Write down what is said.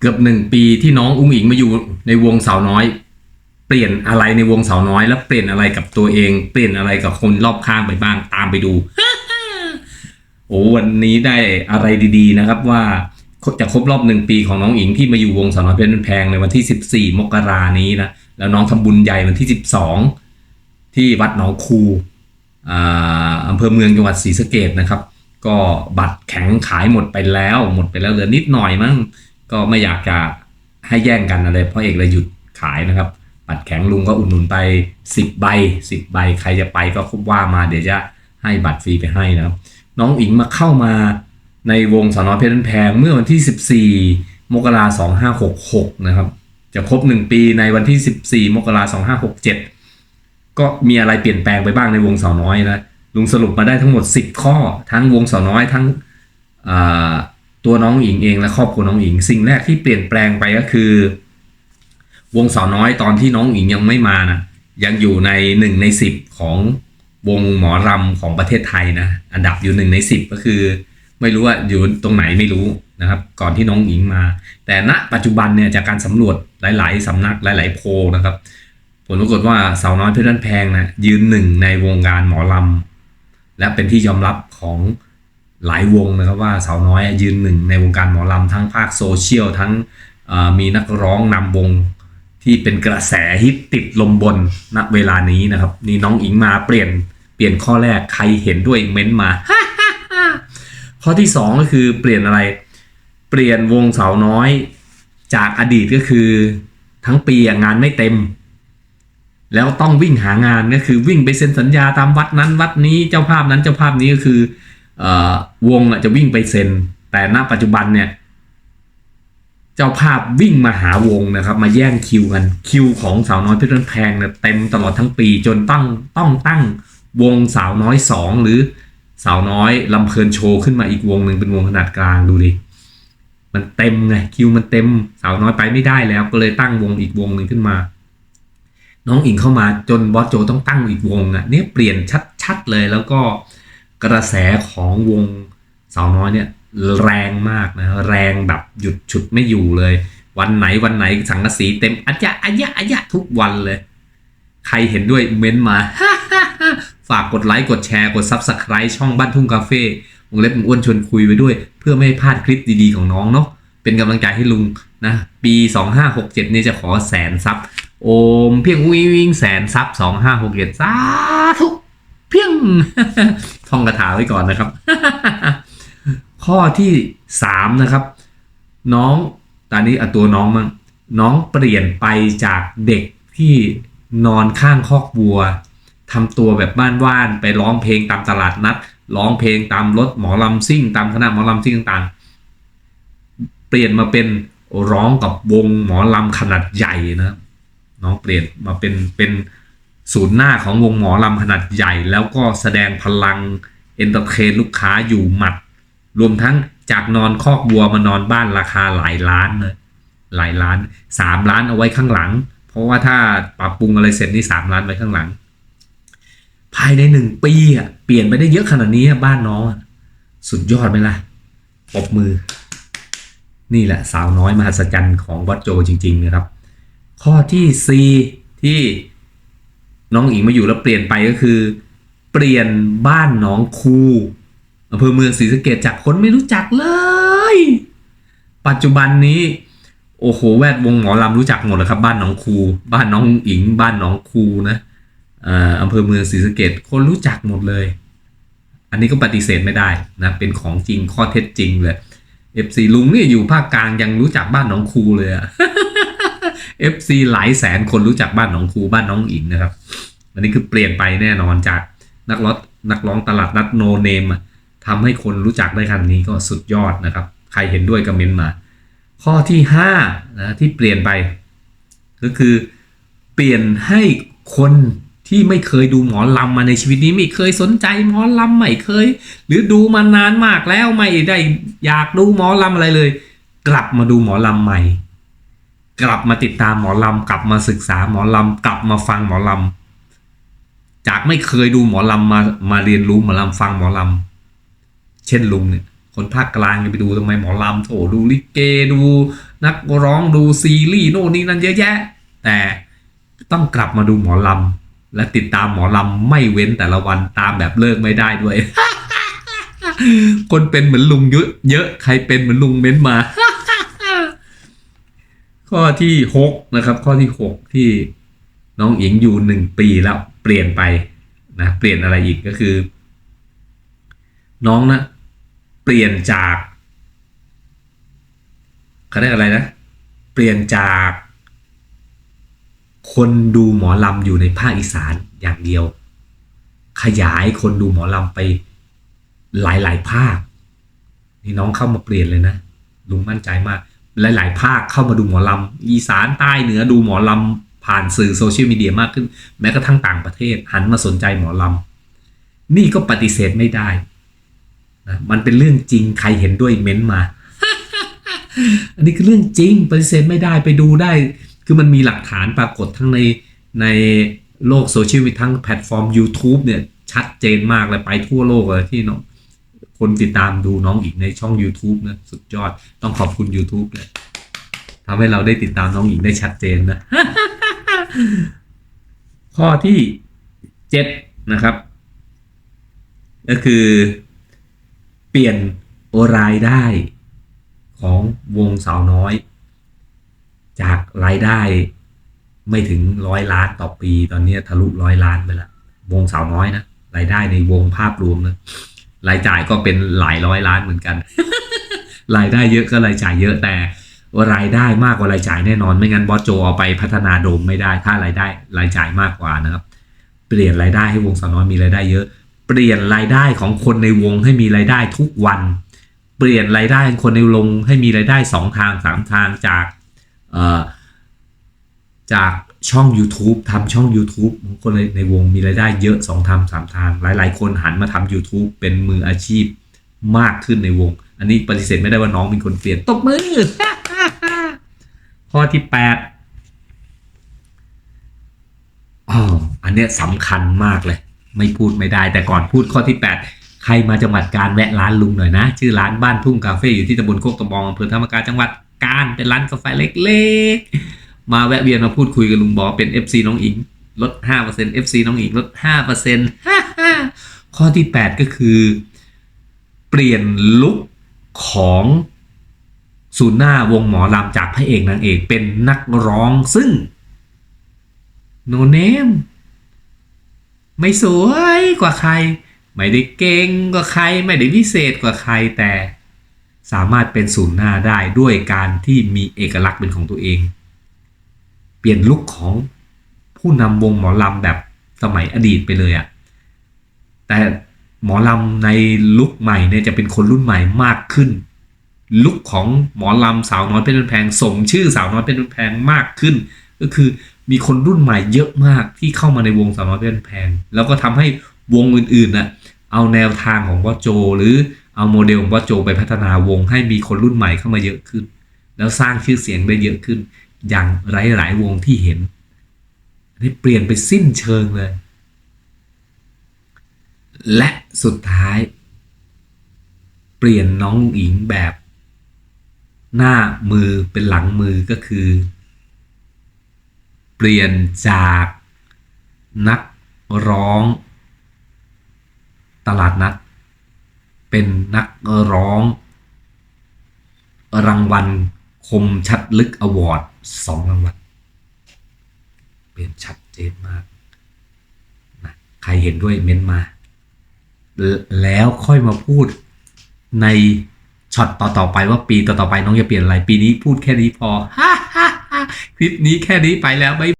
เกือบหนึ่งปีที่น้องอุ้งอิงมาอยู่ในวงสาวน้อย เปลี่ยนอะไรในวงสาวน้อย แล้วเปลี่ยนอะไรกับตัวเอง เปลี่ยนอะไรกับคนรอบข้างไปบ้างตามไปดูโอ้วันนี้ได้อะไรดี ๆ นะครับว่าจะครบรอบหนึ่งปีของน้องอิงที่มาอยู่วงสาวน้อยเพชรบ้านแพงในวันที่ 14 มกรานี้นะแล้วน้องทำบุญใหญ่วันที่ 12 ที่วัดหนองคูอ่าอำเภอเมืองจังหวัดศรีสะเกดนะครับ ก็บัตรแข็งขายหมดไปแล้ว หมดไปแล้วเหลือนิดหน่อยมั้ง ก็ไม่อยากจะให้แย่งกันอะไรเพราะเอกเลยหยุดขายนะครับบัตรแข็งลุงก็อุดหนุนไป 10 ใบ 10 ใบใครจะไปก็คุบว่ามาเดี๋ยวจะให้บัตรฟรีไปให้นะครับ น้องอิงมาเข้ามาในวงสาวน้อยเพชรบ้านแพงเมื่อวันที่ 14 มกราคม2566นะครับ จะครบ 1 ปีในวันที่ 14 มกราคม2567ก็มีอะไรเปลี่ยนแปลงไปบ้างในวงสาวน้อยนะลุงสรุปมาได้ทั้งหมด 10 ข้อทั้งวงสาวน้อยทั้งอ ตัวน้องอิงเองและครอบครัวน้องอิง สิ่งแรกที่เปลี่ยนแปลงไปก็คือ วงสาวน้อยตอนที่น้องอิงยังไม่มานะยังอยู่ในหนึ่งในสิบของวงหมอรำของประเทศไทยนะอันดับอยู่หนึ่งในสิบก็คือ ไม่รู้ว่าอยู่ตรงไหนไม่รู้นะครับ ก่อนที่น้องอิงมา แต่ณปัจจุบันเนี่ยจากการสำรวจหลาย ๆสำนักหลาย ๆ โพลนะครับผลปรากฏว่าสาวน้อยเพชรบ้านแพงนะยืนหนึ่งในวงการหมอลำและเป็นที่ยอมรับของ หลายวงนะครับว่าสาวน้อยยืนหนึ่งในวงการหมอลำทั้งภาคโซเชียลทั้งมีนักร้องนำวงที่เป็นกระแสฮิตติดลมบนณเวลานี้นะครับ นี่น้องอิงมาเปลี่ยนเปลี่ยนข้อแรกใครเห็นด้วยเม้นต์มา ข้อที่สองก็คือเปลี่ยนอะไร เปลี่ยนวงสาวน้อยจากอดีตก็คือทั้งปีงานไม่เต็ม แล้วต้องวิ่งหางานก็คือวิ่งไปเซ็นสัญญาตามวัดนั้นวัดนี้เจ้าภาพนั้นเจ้าภาพนี้ก็คือ วงจะวิ่งไปเซ็น แต่ณปัจจุบันเนี่ยเจ้าภาพวิ่งมาหาวงนะครับ มาแย่งคิวกันคิวของสาวน้อยเพชรนแพงเนี่ยเต็มตลอดทั้งปีจนต้องต้องตั้งวงสาวน้อยสองหรือสาวน้อยลำเพลินโชว์ขึ้นมาอีกวงหนึ่งเป็นวงขนาดกลางดูดิมันเต็มไงคิวมันเต็มสาวน้อยไปไม่ได้แล้วก็เลยตั้งวงอีกวงหนึ่งขึ้นมา น้องอิงเข้ามาจนบอสโจต้องตั้งอีกวงอะเนี่ยเปลี่ยนชัดๆเลยแล้วก็ กระแสของวงสาวน้อยเนี่ยแรงมากนะแรงแบบหยุดฉุดไม่อยู่เลย วันไหนวันไหนสังกะสีเต็มอัจยะอัจยะอัจยะทุกวันเลย ใครเห็นด้วยเม้นต์มา ฝากกดไลค์กดแชร์กด Subscribe ช่องบ้านทุ่งคาเฟ่วงเล็บอ้วนชวนคุยไว้ด้วย เพื่อไม่ให้พลาดคลิปดีๆของน้องเนาะเป็นกำลังใจให้ลุงนะ ปี 2567 นี่จะขอแสนซับโอมเพียงวิ่งวิ่งแสนซับ2567สาธุ พียงท่องคาถาไว้ก่อนนะครับ ข้อที่สามนะครับ น้องตอนนี้เอาตัวน้องมั่งน้องเปลี่ยนไปจากเด็กที่นอนข้างคอกวัวทำตัวแบบบ้านว่านๆไปร้องเพลงตามตลาดนัดร้องเพลงตามรถหมอลำซิ่ง ตามคณะหมอลำซิ่งต่างๆ เปลี่ยนมาเป็นร้องกับวงหมอลำขนาดใหญ่นะน้องเปลี่ยนมาเป็นเป็น ศูนย์หน้าของวงหมอลำขนาดใหญ่ แล้วก็แสดงพลังเอนเตอร์เทนลูกค้าอยู่หมัด รวมทั้งจากนอนคอกวัวมานอนบ้านราคาหลายล้านเลยหลายล้านสามล้านเอาไว้ข้างหลัง เพราะว่าถ้าปรับปรุงอะไรเสร็จนี่สามล้านไว้ข้างหลัง ภายในหนึ่งปีอะเปลี่ยนไปได้เยอะขนาดนี้บ้านน้องสุดยอดไหมล่ะปบมือ นี่แหละสาวน้อยมหัศจรรย์ของวัดโจจริง ๆ นะครับ ข้อที่ 4 ที่ น้องอิงมาอยู่แล้วเปลี่ยนไปก็คือ เปลี่ยนบ้านน้องคูอำเภอเมืองศรีสะเกดจากคนไม่รู้จักเลย ปัจจุบันนี้ โอ้โห แวดวงหมอลำรู้จักหมดเลยครับ บ้านน้องคูบ้านน้องอิง บ้านน้องคูนะอำเภอเมืองศรีสะเกดคนรู้จักหมดเลย อันนี้ก็ปฏิเสธไม่ได้นะเป็นของจริงข้อเท็จจริงเลย FC ลุงเนี่ยอยู่ภาคกลางยังรู้จักบ้านน้องคูเลยอะ FC หลายแสนคนรู้จักบ้านหนองครูบ้านน้องอิงนะครับ อันนี้คือเปลี่ยนไปแน่นอนจากนักร้องนักร้องตลาดนัดโนเนมทำให้คนรู้จักได้ขนาดนี้ก็สุดยอดนะครับ ใครเห็นด้วยก็เมนต์มา ข้อที่5นะที่เปลี่ยนไป ก็คือเปลี่ยนให้คนที่ไม่เคยดูหมอลำมาในชีวิตนี้ไม่เคยสนใจหมอลำไม่เคย หรือดูมานานมากแล้วไม่ได้อยากดูหมอลำอะไรเลย กลับมาดูหมอลำใหม่ กลับมาติดตามหมอลำกลับมาศึกษาหมอลำกลับมาฟังหมอลำจากไม่เคยดูหมอลำมามาเรียนรู้หมอลำฟังหมอลำเช่นลุงเนี่ยคนภาคกลางไปดูทำไมหมอลำโถดูลิเกดูนักร้องดูซีรีส์โน่นนี่นั่นเยอะแยะ แต่ต้องกลับมาดูหมอลำและติดตามหมอลำไม่เว้นแต่ละวันตามแบบเลิกไม่ได้ด้วย คนเป็นเหมือนลุงเยอะเยอะใครเป็นเหมือนลุงเม้นมา ข้อที่หกนะครับ ข้อที่หกที่น้องอิงอยู่หนึ่งปีแล้วเปลี่ยนไปนะเปลี่ยนอะไรอีกก็คือ น้องนะเปลี่ยนจากเขาเรียกอะไรนะ เปลี่ยนจาก คนดูหมอลำอยู่ในภาคอีสานอย่างเดียว ขยายคนดูหมอลำไปหลายๆภาค นี่น้องเข้ามาเปลี่ยนเลยนะลุงมั่นใจมาก หลาย ๆ ภาคเข้ามาดูหมอลำอีสานใต้เหนือดูหมอลำผ่านสื่อโซเชียลมีเดียมากขึ้น แม้กระทั่งต่างประเทศ หันมาสนใจหมอลำนี่ก็ปฏิเสธไม่ได้นะมันเป็นเรื่องจริงใครเห็นด้วยเม้นต์มา อันนี้คือเรื่องจริงปฏิเสธไม่ได้ไปดูได้ คือมันมีหลักฐานปรากฏทั้งในในโลกโซเชียลมีทั้งแพลตฟอร์ม YouTube เนี่ยชัดเจนมากเลยไปทั่วโลกเลยที่น้อง คนติดตามดูน้องอีกในช่อง YouTube นะ สุดยอดต้องขอบคุณ YouTube เลยทำให้เราได้ติดตามน้องอีกได้ชัดเจนนะ ข้อที่เจ็ดนะครับ ก็คือเปลี่ยนรายได้ของวงสาวน้อย จากรายได้ไม่ถึงร้อยล้านต่อปี ตอนนี้ทะลุร้อยล้านไปล้ววงสาวน้อยนะรายได้ในวงภาพรวมนะ รายจ่ายก็เป็นหลายร้อยล้านเหมือนกัน รายได้เยอะก็รายจ่ายเยอะแต่รายได้มากกว่ารายจ่ายแน่นอน ไม่งั้นบอสโจเอาไปพัฒนาโดมไม่ได้ ถ้ารายได้รายจ่ายมากกว่านะครับ เปลี่ยนรายได้ให้วงสาวน้อยมีรายได้เยอะ เปลี่ยนรายได้ของคนในวงให้มีรายได้ทุกวัน เปลี่ยนรายได้คนในวงให้มีรายได้สองทางสามทางจากเอ่อ จากช่อง YouTube ทำช่อง YouTube คนในในวงมีรายได้เยอะสองทางสามทาง หลาย ๆ คนหันมาทำ YouTube เป็นมืออาชีพมากขึ้นในวง อันนี้ปฏิเสธไม่ได้ว่าน้องเป็นคนเปลี่ยนตบมือ ข้อที่แปดอ๋ออันเนี้ยสำคัญมากเลย ไม่พูดไม่ได้แต่ก่อนพูดข้อที่ 8 ใครมาจังหวัดการแวะร้านลุงหน่อยนะ ชื่อร้านบ้านทุ่งคาเฟ่อยู่ที่ตำบลโคกตะบองอำเภอธรรมกาจังหวัดกาญเป็นร้านกาแฟเล็กๆ มาแวะเวียนมาพูดคุยกับลุงบอเป็น FC น้องอิงลด 5% FC น้องอิงลด 5%ข้อที่ 8 ก็คือ เปลี่ยนลุคของศูนย์หน้าวงหมอลำจากพระเอกนางเอกเป็นนักร้องซึ่งโนเนมไม่สวยกว่าใคร ไม่ได้เก่งกว่าใคร ไม่ได้พิเศษกว่าใครแต่สามารถเป็นศูนย์หน้าได้ด้วยการที่มีเอกลักษณ์เป็นของตัวเอง เปลี่ยนลุคของผู้นำวงหมอลำแบบสมัยอดีตไปเลยอะแต่หมอลำในลุคใหม่เนี่ยจะเป็นคนรุ่นใหม่มากขึ้น ลุคของหมอลำสาวน้อยเป็นแพงส่งชื่อสาวน้อยเป็นแพงมากขึ้น ก็คือมีคนรุ่นใหม่เยอะมากที่เข้ามาในวงสาวน้อยเป็นแพง แล้วก็ทำให้วงอื่นๆน่ะเอาแนวทางของบอโจ หรือเอาโมเดลของบอโจ ไปพัฒนาวงให้มีคนรุ่นใหม่เข้ามาเยอะขึ้น แล้วสร้างชื่อเสียงได้เยอะขึ้น อย่างหลาย ๆ วงที่เห็นนนี้เปลี่ยนไปสิ้นเชิงเลย และสุดท้าย เปลี่ยนน้องอิงแบบ หน้ามือเป็นหลังมือก็คือ เปลี่ยนจากนักร้องตลาดนัด เป็นนักร้อง รางวัลคมชัดลึกอวอร์ด สองรางวัลเปลี่ยนชัดเจนมากนะใครเห็นด้วยเม้นมา แล้วค่อยมาพูดในช็อตต่อๆไปว่าปีต่อๆไปน้องจะเปลี่ยนอะไร ปีนี้พูดแค่นี้พอคลิปนี้แค่นี้ไปแล้วไม่